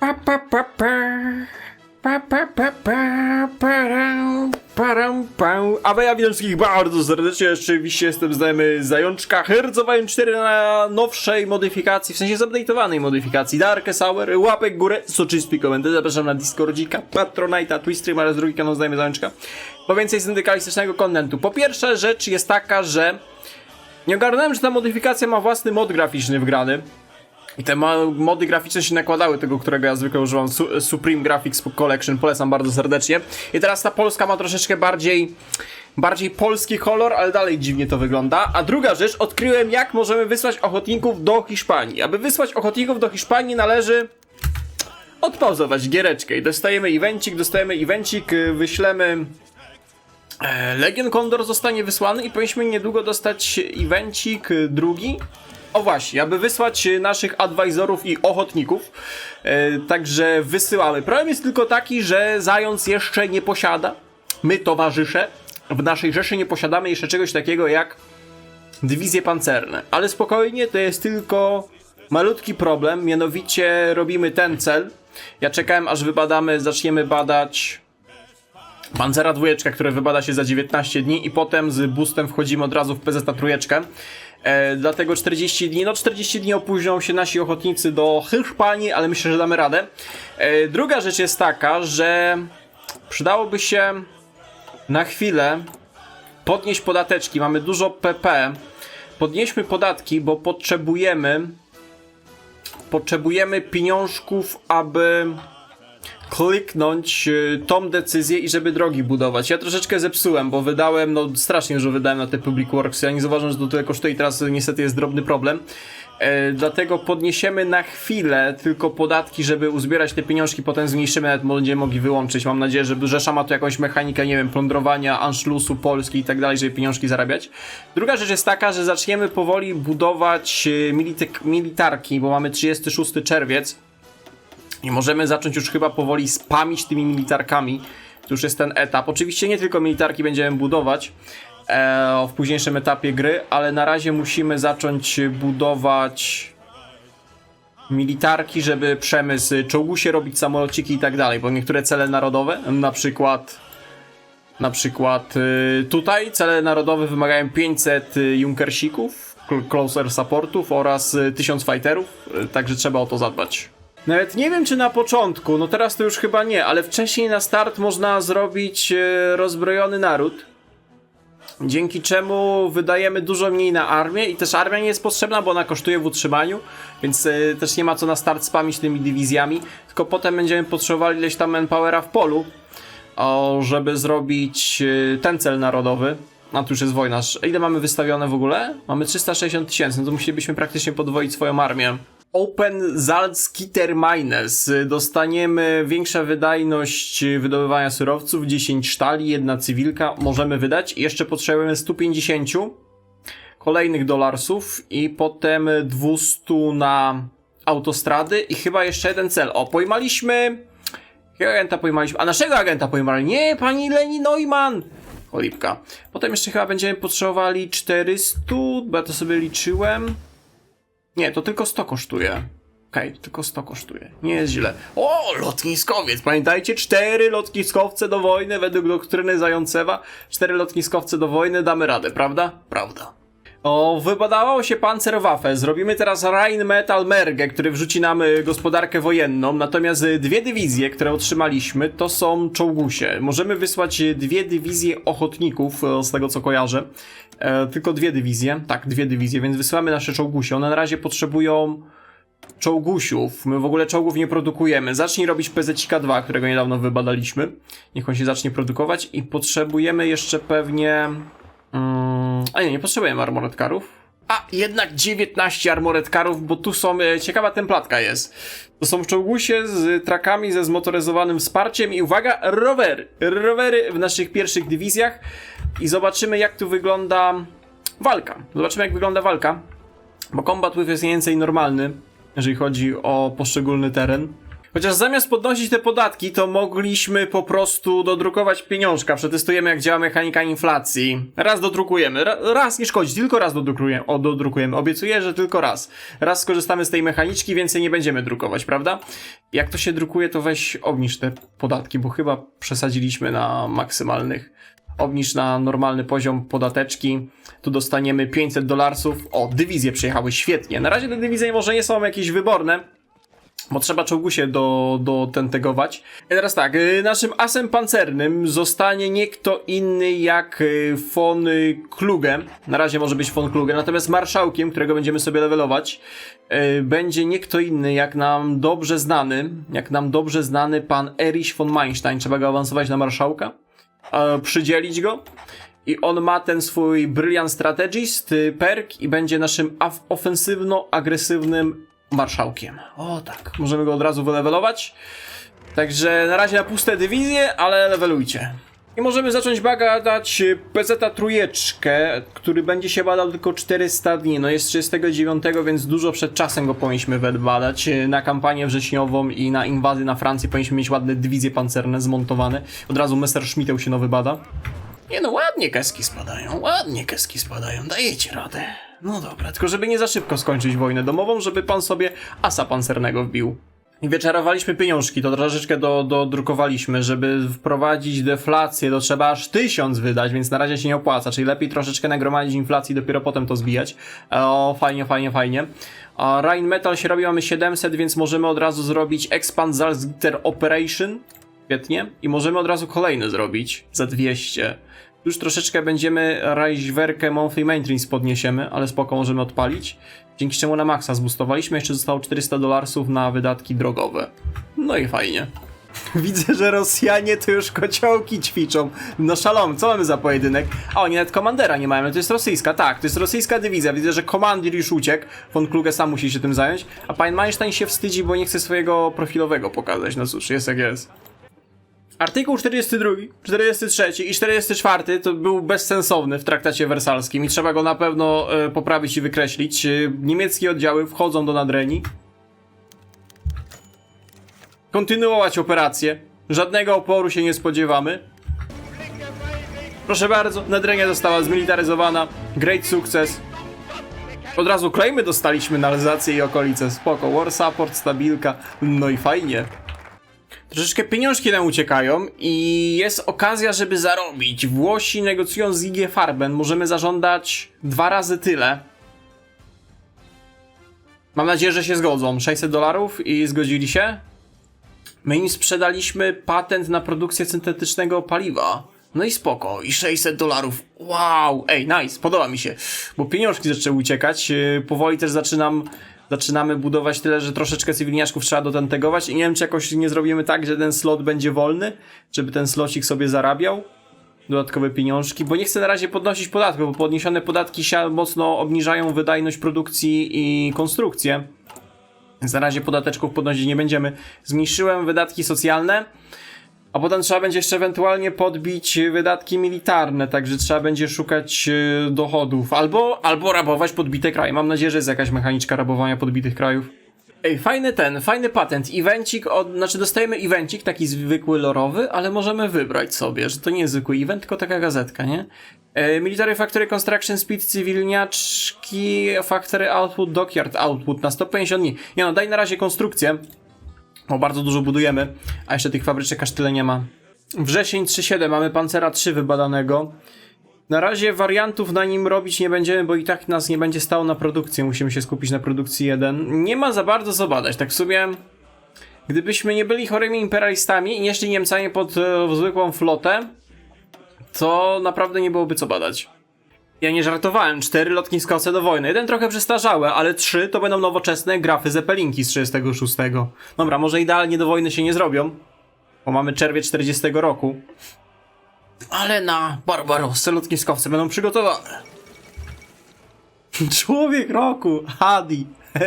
Pa, pa, pa, pa. Pa, pa, pa, pa. A ja witam wszystkich bardzo serdecznie, oczywiście jestem znajomy Zajączka. Herzowałem 4 na nowszej modyfikacji, w sensie zupdate'owanej modyfikacji Darkest Hour, łapek górę, soczysty komentarz, zapraszam na Discordzika, Patronite'a, Twistream oraz drugi kanał znajomy Zajączka. Po więcej syndykalistycznego kontentu. Po pierwsze rzecz jest taka, że nie ogarnąłem, że ta modyfikacja ma własny mod graficzny wgrany. I te mody graficzne się nakładały, tego, którego ja zwykle używam, Su- Supreme Graphics Collection, polecam bardzo serdecznie. I teraz ta polska ma troszeczkę bardziej, bardziej polski kolor, ale dalej dziwnie to wygląda. A druga rzecz, odkryłem jak możemy wysłać ochotników do Hiszpanii. Aby wysłać ochotników do Hiszpanii należy odpauzować giereczkę i dostajemy evencik, dostajemy evencik, y, wyślemy... E, Legion Condor zostanie wysłany i powinniśmy niedługo dostać evencik y, drugi. O właśnie, aby wysłać y, naszych advisorów i ochotników. E, także wysyłamy. Problem jest tylko taki, że Zając jeszcze nie posiada. My, towarzysze, w naszej rzeszy nie posiadamy jeszcze czegoś takiego jak dywizje pancerne. Ale spokojnie, to jest tylko malutki problem, mianowicie robimy ten cel. Ja czekałem aż wybadamy, zaczniemy badać Pancera dwójeczka, które wybada się za 19 dni i potem z boostem wchodzimy od razu w PZ na trójeczkę. E, dlatego 40 dni, no 40 dni opóźnią się nasi ochotnicy do Hiszpanii, ale myślę, że damy radę. E, druga rzecz jest taka, że przydałoby się na chwilę podnieść podateczki. Mamy dużo PP. Podnieśmy podatki, bo potrzebujemy potrzebujemy pieniążków, aby kliknąć y, tą decyzję i żeby drogi budować. Ja troszeczkę zepsułem, bo wydałem, no strasznie dużo wydałem na te Public Works. Ja nie zauważam, że to tyle kosztuje i teraz niestety jest drobny problem. E, dlatego podniesiemy na chwilę tylko podatki, żeby uzbierać te pieniążki, potem zmniejszymy, nawet będziemy mogli wyłączyć. Mam nadzieję, że Rzesza ma tu jakąś mechanikę, nie wiem, plądrowania, Anschlussu, Polski i tak dalej, żeby pieniążki zarabiać. Druga rzecz jest taka, że zaczniemy powoli budować y, mility- militarki, bo mamy 36 czerwiec. I możemy zacząć już chyba powoli spamić tymi militarkami. To już jest ten etap. Oczywiście nie tylko militarki będziemy budować e, w późniejszym etapie gry, ale na razie musimy zacząć budować militarki, żeby przemysł czołgusie robić samolociki i tak dalej, bo niektóre cele narodowe, na przykład na przykład y, tutaj cele narodowe wymagają 500 Junkersików, cl- closer supportów oraz y, 1000 fighterów, y, także trzeba o to zadbać. Nawet nie wiem, czy na początku, no teraz to już chyba nie, ale wcześniej na start można zrobić e, rozbrojony naród. Dzięki czemu wydajemy dużo mniej na armię i też armia nie jest potrzebna, bo ona kosztuje w utrzymaniu, więc e, też nie ma co na start spamić tymi dywizjami, tylko potem będziemy potrzebowali ileś tam manpowera w polu, żeby zrobić e, ten cel narodowy. A tu już jest wojna. Ile mamy wystawione w ogóle? Mamy 360 tysięcy, no to musielibyśmy praktycznie podwoić swoją armię. Open Salzgitter Mines. Dostaniemy większa wydajność wydobywania surowców, 10 sztali, jedna cywilka możemy wydać. Jeszcze potrzebujemy 150 kolejnych dolarsów i potem 200 na autostrady i chyba jeszcze jeden cel. O, pojmaliśmy... Jakiego agenta pojmaliśmy? A naszego agenta pojmali? Nie, pani Leni Neumann! Cholipka. Potem jeszcze chyba będziemy potrzebowali 400, bo ja to sobie liczyłem. Nie, to tylko 100 kosztuje. Okej, tylko 100 kosztuje. Nie jest źle. O, lotniskowiec! Pamiętajcie, cztery lotniskowce do wojny według doktryny Zającewa. Cztery lotniskowce do wojny, damy radę, prawda? Prawda. O, wybadało się Panzerwaffe. Zrobimy teraz Rheinmetall Merge, który wrzuci nam y, gospodarkę wojenną. Natomiast y, dwie dywizje, które otrzymaliśmy, to są czołgusie. Możemy wysłać y, dwie dywizje ochotników, z tego co kojarzę. E, tylko dwie dywizje. Tak, dwie dywizje, więc wysyłamy nasze czołgusie. One na razie potrzebują czołgusiów. My w ogóle czołgów nie produkujemy. Zacznij robić PZCK 2, którego niedawno wybadaliśmy. Niech on się zacznie produkować i potrzebujemy jeszcze pewnie... Mm, a nie, nie potrzebujemy armored carów. A, jednak 19 armored carów, bo tu są... E, ciekawa templatka jest. To są czołgusie z trakami, ze zmotoryzowanym wsparciem i uwaga, rowery. Rowery w naszych pierwszych dywizjach i zobaczymy jak tu wygląda walka. Zobaczymy jak wygląda walka. Bo combat with jest mniej więcej normalny, jeżeli chodzi o poszczególny teren. Chociaż zamiast podnosić te podatki, to mogliśmy po prostu dodrukować pieniążka. Przetestujemy, jak działa mechanika inflacji. Raz dodrukujemy. Ra raz nie szkodzi, tylko raz dodrukujemy. O, dodrukujemy. Obiecuję, że tylko raz. Raz skorzystamy z tej mechaniczki, więcej nie będziemy drukować, prawda? Jak to się drukuje, to weź obniż te podatki, bo chyba przesadziliśmy na maksymalnych. Obniż na normalny poziom podateczki. Tu dostaniemy 500 dolarsów. O, dywizje przyjechały, świetnie. Na razie te dywizje może nie są jakieś wyborne, bo trzeba czołgusie do, do tentegować. I teraz tak, y, naszym asem pancernym zostanie nie kto inny jak y, von Kluge. Na razie może być von Kluge, natomiast marszałkiem, którego będziemy sobie levelować, y, będzie nie kto inny jak nam dobrze znany, jak nam dobrze znany pan Erich von Meinstein. Trzeba go awansować na marszałka, przydzielić go. I on ma ten swój Brilliant Strategist, y, perk i będzie naszym ofensywno-agresywnym marszałkiem. O tak, możemy go od razu wylevelować. Także na razie na puste dywizje, ale levelujcie. I możemy zacząć badać PZ trójeczkę, który będzie się badał tylko 400 dni. No jest 39, więc dużo przed czasem go powinniśmy badać. Na kampanię wrześniową i na inwazję na Francję powinniśmy mieć ładne dywizje pancerne zmontowane. Od razu Messerschmitteł się nowy bada. Nie no, ładnie keski spadają, ładnie keski spadają, dajecie radę. No dobra, tylko żeby nie za szybko skończyć wojnę domową, żeby pan sobie asa pancernego wbił. I wyczarowaliśmy pieniążki, to troszeczkę do, dodrukowaliśmy, żeby wprowadzić deflację, to trzeba aż tysiąc wydać, więc na razie się nie opłaca, czyli lepiej troszeczkę nagromadzić inflacji, dopiero potem to zbijać. O, fajnie, fajnie, fajnie. A Rhine Metal się robi, mamy 700, więc możemy od razu zrobić Expand Salzgitter Operation. Świetnie. I możemy od razu kolejny zrobić za 200. Już troszeczkę będziemy Reichswerke Monthly Maintenance podniesiemy, ale spoko możemy odpalić. Dzięki czemu na maksa zbustowaliśmy, jeszcze zostało 400 dolarsów na wydatki drogowe. No i fajnie. Widzę, że Rosjanie to już kociołki ćwiczą. No szalom, co mamy za pojedynek? A oni nawet komandera nie mają, to jest rosyjska, tak, to jest rosyjska dywizja. Widzę, że komandir już uciekł, von Kluge sam musi się tym zająć, a pan Meinstein się wstydzi, bo nie chce swojego profilowego pokazać. No cóż, jest jak jest. Artykuł 42, 43 i 44 to był bezsensowny w traktacie wersalskim i trzeba go na pewno e, poprawić i wykreślić. E, niemieckie oddziały wchodzą do Nadrenii. Kontynuować operację. Żadnego oporu się nie spodziewamy. Proszę bardzo, Nadrenia została zmilitaryzowana. Great sukces. Od razu klejmy dostaliśmy na Alzację i okolice. Spoko. War support, stabilka. No i fajnie. Troszeczkę pieniążki nam uciekają i jest okazja, żeby zarobić. Włosi negocjują z IG Farben. Możemy zażądać dwa razy tyle. Mam nadzieję, że się zgodzą. 600 dolarów i zgodzili się. My im sprzedaliśmy patent na produkcję syntetycznego paliwa. No i spoko. I 600 dolarów. Wow! Ej, nice. Podoba mi się. Bo pieniążki zaczęły uciekać. Yy, Powoli też zaczynam zaczynamy budować tyle, że troszeczkę cywilniaczków trzeba dotentegować i nie wiem, czy jakoś nie zrobimy tak, że ten slot będzie wolny, żeby ten slocik sobie zarabiał dodatkowe pieniążki, bo nie chcę na razie podnosić podatków, bo podniesione podatki się mocno obniżają wydajność produkcji i konstrukcję. Na razie podateczków podnosić nie będziemy. Zmniejszyłem wydatki socjalne, a potem trzeba będzie jeszcze ewentualnie podbić wydatki militarne, także trzeba będzie szukać e, dochodów. Albo, albo rabować podbite kraje. Mam nadzieję, że jest jakaś mechaniczka rabowania podbitych krajów. Ej, fajny ten, fajny patent. Evencik, od, znaczy dostajemy evencik, taki zwykły lorowy, ale możemy wybrać sobie, że to nie jest zwykły event, tylko taka gazetka, nie? E, Military Factory Construction Speed, cywilniaczki, Factory Output, Dockyard Output na 150 dni. Nie no, daj na razie konstrukcję, bo bardzo dużo budujemy, a jeszcze tych fabryczek aż tyle nie ma. Wrzesień 3.7, mamy Pancera 3 wybadanego. Na razie wariantów na nim robić nie będziemy, bo i tak nas nie będzie stało na produkcję. Musimy się skupić na produkcji 1. Nie ma za bardzo co badać, tak w sumie... Gdybyśmy nie byli chorymi imperialistami i nie szli Niemcami pod e, zwykłą flotę, to naprawdę nie byłoby co badać. Ja nie żartowałem, cztery lotniskowce do wojny. Jeden trochę przestarzałe, ale trzy to będą nowoczesne grafy Zeppelinki z 36. Dobra, może idealnie do wojny się nie zrobią, bo mamy czerwiec 40 roku. Ale na Barbarossę lotniskowce będą przygotowane. Człowiek roku, Hadi.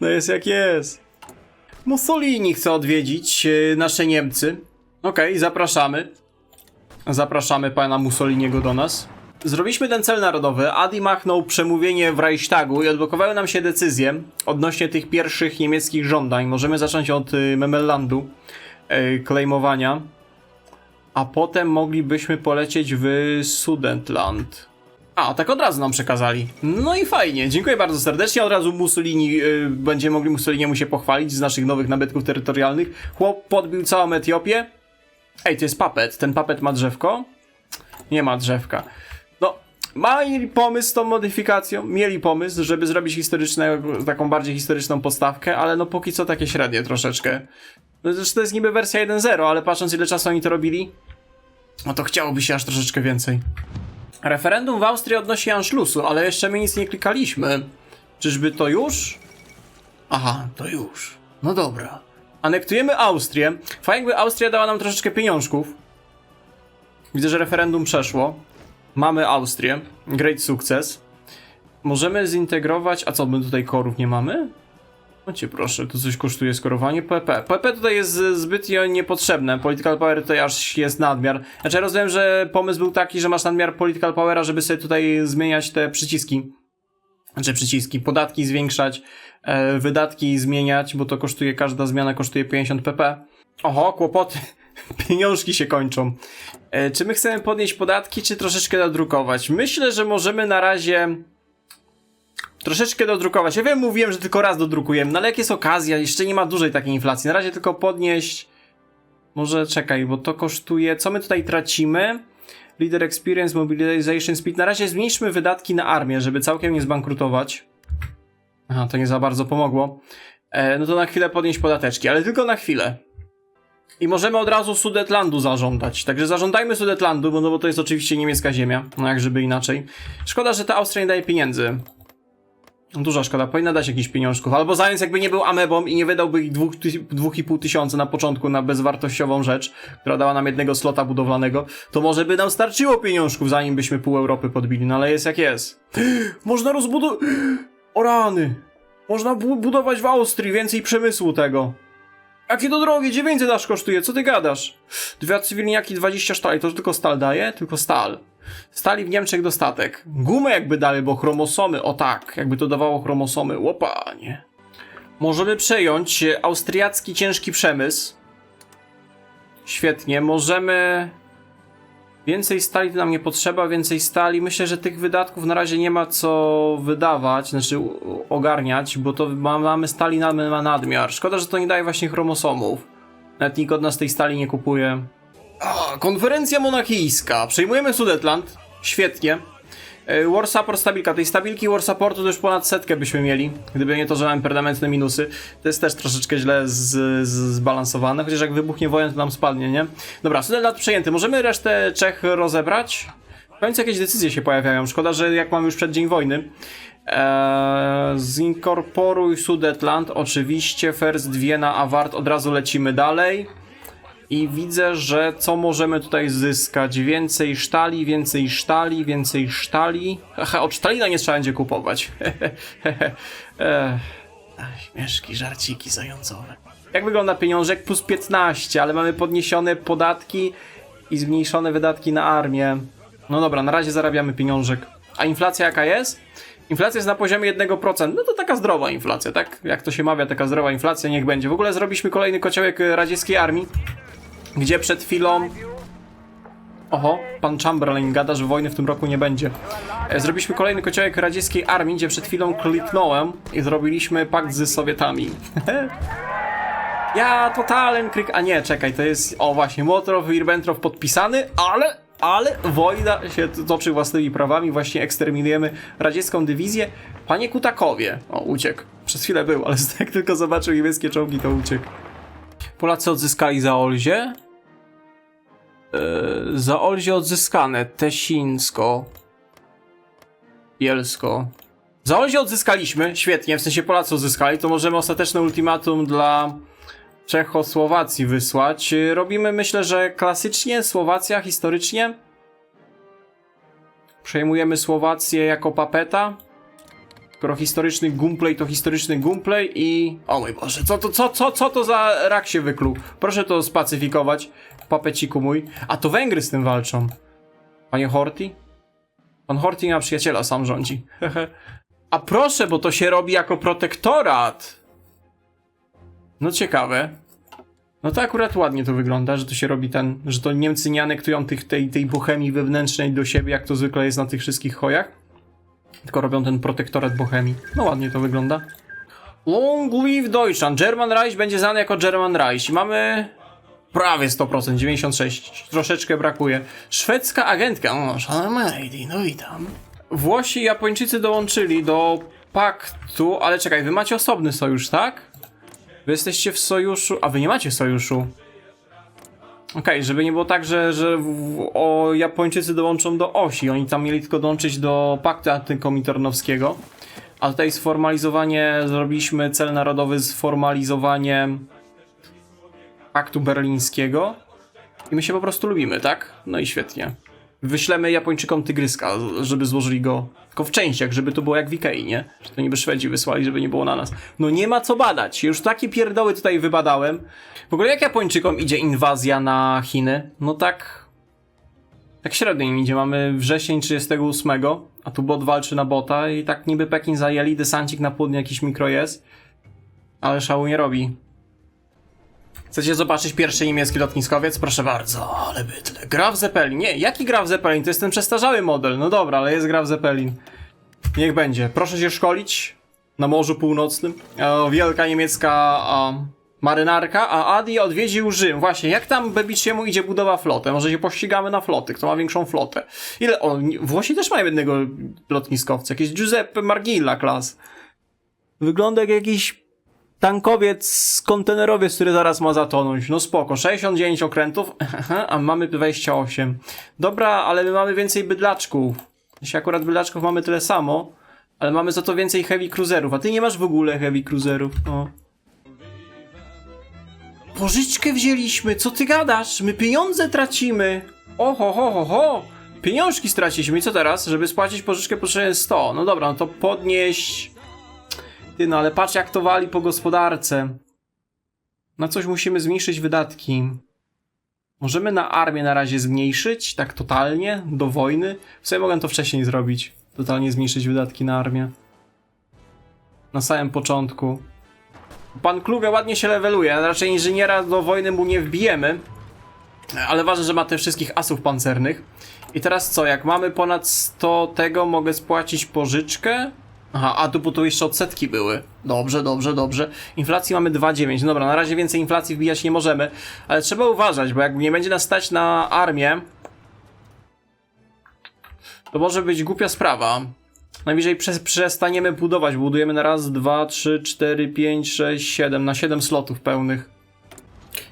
No jest jak jest. Mussolini chce odwiedzić e, nasze Niemcy. Okej, zapraszamy. Zapraszamy pana Mussoliniego do nas. Zrobiliśmy ten cel narodowy, Adi machnął przemówienie w Reichstagu i odblokowały nam się decyzje odnośnie tych pierwszych niemieckich żądań. Możemy zacząć od y, Memellandu, y, klejmowania, a potem moglibyśmy polecieć w Sudetland. A, tak od razu nam przekazali. No i fajnie, dziękuję bardzo serdecznie. Od razu Mussolini, y, będziemy mogli Mussoliniemu się pochwalić z naszych nowych nabytków terytorialnych. Chłop podbił całą Etiopię. Ej, to jest papet. Ten papet ma drzewko? Nie ma drzewka. Mieli pomysł z tą modyfikacją, mieli pomysł, żeby zrobić historyczne, taką bardziej historyczną postawkę, ale no póki co takie średnie troszeczkę. No zresztą to jest niby wersja 1.0, ale patrząc ile czasu oni to robili, no to chciałoby się aż troszeczkę więcej. Referendum w Austrii odnosi Anschlussu, ale jeszcze my nic nie klikaliśmy. Czyżby to już? Aha, to już. No dobra. Anektujemy Austrię. Fajnie jakby Austria dała nam troszeczkę pieniążków. Widzę, że referendum przeszło. Mamy Austrię. Great sukces. Możemy zintegrować... A co, my tutaj korów nie mamy? Cię proszę, to coś kosztuje skorowanie PP. PP tutaj jest zbytnio niepotrzebne. Political power tutaj aż jest nadmiar. Znaczy ja rozumiem, że pomysł był taki, że masz nadmiar political powera, żeby sobie tutaj zmieniać te przyciski. Znaczy przyciski, podatki zwiększać, e, wydatki zmieniać, bo to kosztuje, każda zmiana kosztuje 50 pp. Oho, kłopoty. Pieniążki się kończą. E, czy my chcemy podnieść podatki, czy troszeczkę dodrukować? Myślę, że możemy na razie troszeczkę dodrukować. Ja wiem, mówiłem, że tylko raz dodrukujemy, no ale jak jest okazja, jeszcze nie ma dużej takiej inflacji. Na razie tylko podnieść. Może czekaj, bo to kosztuje. Co my tutaj tracimy? Leader Experience, Mobilization Speed. Na razie zmniejszmy wydatki na armię, żeby całkiem nie zbankrutować. Aha, to nie za bardzo pomogło. E, no to na chwilę podnieść podateczki, ale tylko na chwilę. I możemy od razu Sudetlandu zażądać. Także zażądajmy Sudetlandu, bo, no bo to jest oczywiście niemiecka ziemia. No jak żeby inaczej. Szkoda, że ta Austria nie daje pieniędzy. Duża szkoda, powinna dać jakichś pieniążków. Albo zając jakby nie był amebą i nie wydałby ich dwóch, ty- dwóch i pół tysiąca na początku na bezwartościową rzecz, która dała nam jednego slota budowlanego, to może by nam starczyło pieniążków, zanim byśmy pół Europy podbili. No ale jest jak jest. Można rozbudować... O rany! Można bu- budować w Austrii więcej przemysłu tego. Jakie to drogie, 900 aż kosztuje, co ty gadasz? Dwa cywilniaki, 20 sztali, to tylko stal daje? Tylko stal. Stali w Niemczech dostatek. Gumę jakby dali, bo chromosomy, o tak, jakby to dawało chromosomy, łopanie. Możemy przejąć e, austriacki ciężki przemysł. Świetnie, możemy... Więcej stali to nam nie potrzeba, więcej stali. Myślę, że tych wydatków na razie nie ma co wydawać, znaczy ogarniać, bo to ma- mamy stali na nadmiar. Szkoda, że to nie daje właśnie chromosomów. Nawet nikt od nas tej stali nie kupuje. A, konferencja monachijska. Przejmujemy Sudetland. Świetnie. E, War Support stabilka. Tej stabilki War Supportu to już ponad setkę byśmy mieli. Gdyby nie to, że mamy permanentne minusy. To jest też troszeczkę źle z, z, zbalansowane. Chociaż jak wybuchnie wojen, to nam spadnie, nie? Dobra, Sudetland przejęty. Możemy resztę Czech rozebrać? W końcu jakieś decyzje się pojawiają. Szkoda, że jak mamy już przeddzień wojny. Eee, zinkorporuj Sudetland. Oczywiście. First Vienna, Award. Od razu lecimy dalej. I widzę, że co możemy tutaj zyskać? Więcej sztali, więcej sztali, więcej sztali. Aha, od sztalina nie trzeba będzie kupować. Śmieszki, żarciki zającowe. Jak wygląda pieniążek? Plus 15, ale mamy podniesione podatki i zmniejszone wydatki na armię. No dobra, na razie zarabiamy pieniążek. A inflacja jaka jest? Inflacja jest na poziomie 1%. No to taka zdrowa inflacja, tak? Jak to się mawia, taka zdrowa inflacja, niech będzie. W ogóle zrobiliśmy kolejny kociołek e, radzieckiej armii, gdzie przed chwilą... Oho, pan Chamberlain gada, że wojny w tym roku nie będzie. E, Zrobiliśmy kolejny kociołek radzieckiej armii, gdzie przed chwilą kliknąłem i zrobiliśmy pakt z Sowietami. ja totalen klik... A nie, czekaj, to jest... O właśnie, Motrow i Ribbentrop podpisany, ale... Ale wojna się toczy własnymi prawami, właśnie eksterminujemy radziecką dywizję. Panie Kutakowie, o uciekł, przez chwilę był, ale jak tylko zobaczył niemieckie czołgi, to uciekł. Polacy odzyskali Zaolzie. Yy, Zaolzie odzyskane, Tesinsko. Bielsko. Zaolzie odzyskaliśmy, świetnie, w sensie Polacy odzyskali, to możemy ostateczne ultimatum dla Czechosłowacji wysłać. Robimy, myślę, że klasycznie, Słowacja, historycznie. Przejmujemy Słowację jako papeta. Skoro historyczny gumplay to historyczny gumplay i... O mój Boże, co to, co, co, co to za rak się wykluł? Proszę to spacyfikować, papeciku mój. A to Węgry z tym walczą. Panie Horti? Pan Horting ma przyjaciela, sam rządzi. A proszę, bo to się robi jako protektorat. No ciekawe. No to akurat ładnie to wygląda, że to się robi ten, że to Niemcy nie anektują tych, tej, tej bohemii wewnętrznej do siebie, jak to zwykle jest na tych wszystkich chojach. Tylko robią ten protektorat bohemii. No ładnie to wygląda. Long live Deutschland. German Reich będzie znany jako German Reich. Mamy prawie 100%, 96. Troszeczkę brakuje. Szwedzka agentka. O, szanowna lady, no witam. Włosi i Japończycy dołączyli do paktu, ale czekaj, wy macie osobny sojusz, tak? Wy jesteście w sojuszu, a wy nie macie sojuszu. Okej, żeby nie było tak, że, że w, o, Japończycy dołączą do osi. Oni tam mieli tylko dołączyć do paktu antykomitornowskiego. A tutaj sformalizowanie, zrobiliśmy cel narodowy sformalizowanie paktu berlińskiego. I my się po prostu lubimy, tak? No i świetnie. Wyślemy Japończykom tygryska, żeby złożyli go tylko w częściach, żeby to było jak w Ikei, nie? Że to niby Szwedzi wysłali, żeby nie było na nas. No nie ma co badać. Już takie pierdoły tutaj wybadałem. W ogóle jak Japończykom idzie inwazja na Chiny? No tak... Tak średnio im idzie. Mamy wrzesień 38, a tu bot walczy na bota i tak niby Pekin zajęli, desancik na południe jakiś mikro jest. Ale szału nie robi. Chcecie zobaczyć pierwszy niemiecki lotniskowiec? Proszę bardzo, ale bydle. Graf Zeppelin. Nie, jaki Graf Zeppelin? To jest ten przestarzały model. No dobra, ale jest Graf Zeppelin. Niech będzie. Proszę się szkolić na Morzu Północnym. Wielka niemiecka marynarka, a Adi odwiedził Rzym. Właśnie, jak tam Bebiciemu idzie budowa floty? Może się pościgamy na floty, kto ma większą flotę. Ile? O, Włosi też mają jednego lotniskowca, jakiś Giuseppe Margilla klas. Wygląda jak jakiś tankowiec, kontenerowiec, który zaraz ma zatonąć. No spoko, 69 okrętów, a mamy 28. Dobra, ale my mamy więcej bydlaczków. Jeśli akurat bydlaczków mamy tyle samo, ale mamy za to więcej heavy cruiserów, a ty nie masz w ogóle heavy cruiserów. O. Pożyczkę wzięliśmy, co ty gadasz? My pieniądze tracimy. Oho, ho, ho, ho. Pieniążki straciliśmy i co teraz? Żeby spłacić pożyczkę potrzebujemy 100. No dobra, no to podnieś... Ty, no ale patrz jak to wali po gospodarce. Na coś musimy zmniejszyć wydatki. Możemy na armię na razie zmniejszyć, tak totalnie, do wojny. W sumie mogłem to wcześniej zrobić. Totalnie zmniejszyć wydatki na armię. Na samym początku. Pan Kluge ładnie się leveluje, raczej inżyniera do wojny mu nie wbijemy. Ale ważne, że ma tych wszystkich asów pancernych. I teraz co, jak mamy ponad 100 tego, mogę spłacić pożyczkę? Aha, a tu, tu jeszcze odsetki były. Dobrze, dobrze, dobrze. Inflacji mamy 2,9. Dobra, na razie więcej inflacji wbijać nie możemy, ale trzeba uważać, bo jak nie będzie nas stać na armię, to może być głupia sprawa. Najwyżej prze przestaniemy budować. Budujemy na raz, dwa, trzy, cztery, pięć, sześć, siedem. Na 7 slotów pełnych.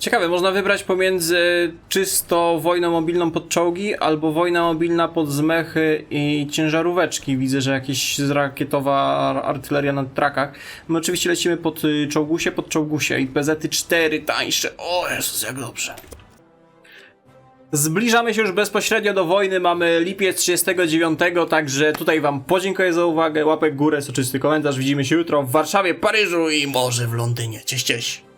Ciekawe, można wybrać pomiędzy czysto wojną mobilną pod czołgi, albo wojna mobilna pod zmechy i ciężaróweczki. Widzę, że jakieś rakietowa artyleria na trakach. My oczywiście lecimy pod y, czołgusie, pod czołgusie i PZ 4 tańsze. O Jezus, jak dobrze. Zbliżamy się już bezpośrednio do wojny, mamy lipiec 39, także tutaj wam podziękuję za uwagę, łapek górę, soczysty komentarz, widzimy się jutro w Warszawie, Paryżu i może w Londynie. Cześć, cześć!